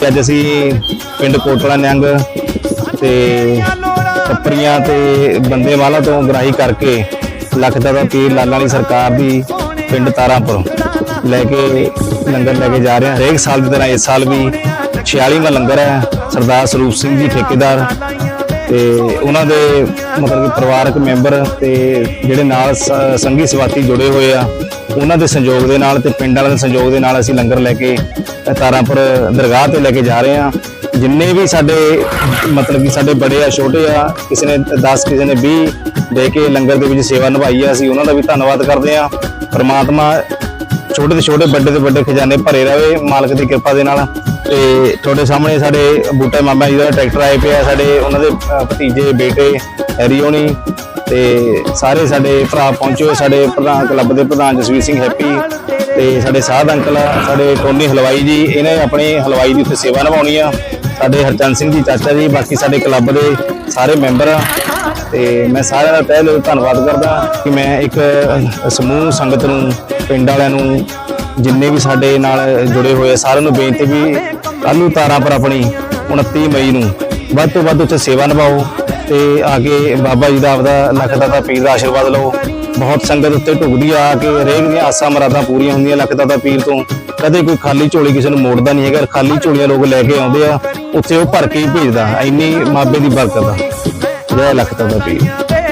ਤੇ ਅੱਜ ਅਸੀਂ ਪਿੰਡ ਕੋਟਲਾ ਨਿਹੰਗ ਤੇ ਟੱਪਰੀਆਂ ਤੇ ਬੰਦੇ ਵਾਲਾ ਤੋਂ ਗ੍ਰਾਹੀ ਕਰਕੇ ਲੱਖ ਦਾ ਪੀਰ ਲਾਲਾਂ ਵਾਲੀ ਸਰਕਾਰ ਦੀ ਪਿੰਡ ਤਾਰਾਪੁਰ ਲੈ ਕੇ ਲੰਗਰ ਲੈ ਕੇ ਜਾ ਰਹੇ ਹਾਂ। ਹਰੇਕ ਸਾਲ ਦੀ ਤਰ੍ਹਾਂ ਇਸ ਸਾਲ ਵੀ 46ਵਾਂ ਲੰਗਰ ਹੈ। ਸਰਦਾਰ ਸਰੂਪ ਸਿੰਘ ਜੀ ਠੇਕੇਦਾਰ ਤੇ ਉਹਨਾਂ ਦੇ ਮਤਲਬ ਕਿ ਪਰਿਵਾਰਕ ਮੈਂਬਰ ਤੇ ਜਿਹੜੇ ਨਾਲ ਸ- ਸੰਗੀ ਸਵਾਤੀ ਜੁੜੇ ਹੋਏ ਆ, ਉਹਨਾਂ ਦੇ ਸੰਯੋਗ ਦੇ ਨਾਲ ਤੇ ਪਿੰਡ ਵਾਲਿਆਂ ਦੇ ਸੰਯੋਗ ਦੇ ਨਾਲ ਅਸੀਂ ਲੰਗਰ ਲੈ ਕੇ ਤਾਰਾਂਪੁਰ ਦਰਗਾਹ ਤੇ ਲੈ ਕੇ ਜਾ ਰਹੇ ਆ ਜਿੰਨੇ ਵੀ ਸਾਡੇ ਮਤਲਬ ਕਿ ਸਾਡੇ ਬੜੇ ਆ, ਛੋਟੇ ਆ, ਕਿਸੇ ਨੇ 10 ਕਿਸੇ ਨੇ 20 ਦੇ ਕੇ ਲੰਗਰ ਦੇ ਵਿੱਚ ਸੇਵਾ ਨਿਭਾਈ ਆ, ਅਸੀਂ ਉਹਨਾਂ ਦਾ ਵੀ ਧੰਨਵਾਦ ਕਰਦੇ ਆ ਪਰਮਾਤਮਾ ਛੋਟੇ ਤੋਂ ਛੋਟੇ ਵੱਡੇ ਤੋਂ ਵੱਡੇ ਖਜ਼ਾਨੇ ਭਰੇ ਰਵੇ ਮਾਲਕ ਦੀ ਕਿਰਪਾ ਦੇ ਨਾਲ। ਤੇ ਤੁਹਾਡੇ ਸਾਹਮਣੇ ਸਾਡੇ ਬੂਟਾ ਮਾਮਾ ਜੀ ਦਾ ਟਰੈਕਟਰ ਆਏ ਪਿਆ ਸਾਡੇ ਉਹਨਾਂ ਦੇ ਭਤੀਜੇ ਬੇਟੇ ਹੈਰੀ ਹੋਣੀ ਤੇ ਸਾਰੇ ਸਾਡੇ ਭਰਾ ਪਹੁੰਚੇ ਹੋਏ ਸਾਡੇ ਪ੍ਰਧਾਨ ਕਲੱਬ ਦੇ ਪ੍ਰਧਾਨ ਜਸਵੀਰ ਸਿੰਘ ਹੈਪੀ ਤੇ ਸਾਡੇ ਸਾਧ ਅੰਕਲ ਆ, ਸਾਡੇ ਟੋਨੀ ਹਲਵਾਈ ਜੀ ਇਹਨੇ ਆਪਣੀ ਹਲਵਾਈ ਦੀ ਉੱਥੇ ਸੇਵਾ ਨਿਭਾਉਣੀ ਆ। ਸਾਡੇ ਹਰਚੰਦ ਸਿੰਘ ਜੀ ਚਾਚਾ ਜੀ ਬਾਕੀ ਸਾਡੇ ਕਲੱਬ ਦੇ ਸਾਰੇ ਮੈਂਬਰ ਆ। ਤੇ ਮੈਂ ਸਾਰਿਆਂ ਦਾ ਤਹਿ ਦਿਲੋਂ ਧੰਨਵਾਦ ਕਰਦਾ ਕਿ ਮੈਂ ਇੱਕ ਸਮੂਹ ਸੰਗਤ ਨੂੰ, ਪਿੰਡ ਵਾਲਿਆਂ ਨੂੰ ਜਿੰਨੇ ਵੀ ਸਾਡੇ ਨਾਲ ਜੁੜੇ ਹੋਏ ਆ, ਸਾਰਿਆਂ ਨੂੰ ਬੇਨਤੀ ਵੀ ਕੱਲ੍ਹ ਤਾਰਾਂ ਪਰ ਆਪਣੀ 29 ਮਈ ਨੂੰ ਵੱਧ ਤੋਂ ਵੱਧ ਉੱਥੇ ਸੇਵਾ ਨਿਭਾਓ ਤੇ ਆ ਕੇ ਬਾਬਾ ਜੀ ਦਾ ਆਪਦਾ ਲੱਖ ਦਾਤਾ ਪੀਰ ਦਾ ਆਸ਼ੀਰਵਾਦ ਲਓ। ਬਹੁਤ ਸੰਗਤ ਉੱਤੇ ਢੁਕਦੀ ਆ ਕੇ ਹਰੇਕ ਦੀਆਂ ਆਸਾਂ ਮਰਾਦਾਂ ਪੂਰੀਆਂ ਹੁੰਦੀਆਂ ਲੱਖ ਦਾਤਾ ਪੀਰ ਤੋਂ। ਕਦੇ ਕੋਈ ਖਾਲੀ ਝੋਲੀ ਕਿਸੇ ਨੂੰ ਮੋੜਦਾ ਨਹੀਂ ਹੈਗਾ, ਖਾਲੀ ਝੋਲੀਆਂ ਲੋਕ ਲੈ ਕੇ ਆਉਂਦੇ ਆ, ਉੱਥੇ ਉਹ ਭਰ ਕੇ ਹੀ ਭੇਜਦਾ, ਇੰਨੀ ਮਾਬੇ ਦੀ ਬਰਕਤ ਆ। ਜੈ ਲੱਖ ਦਾਤਾ ਪੀਰ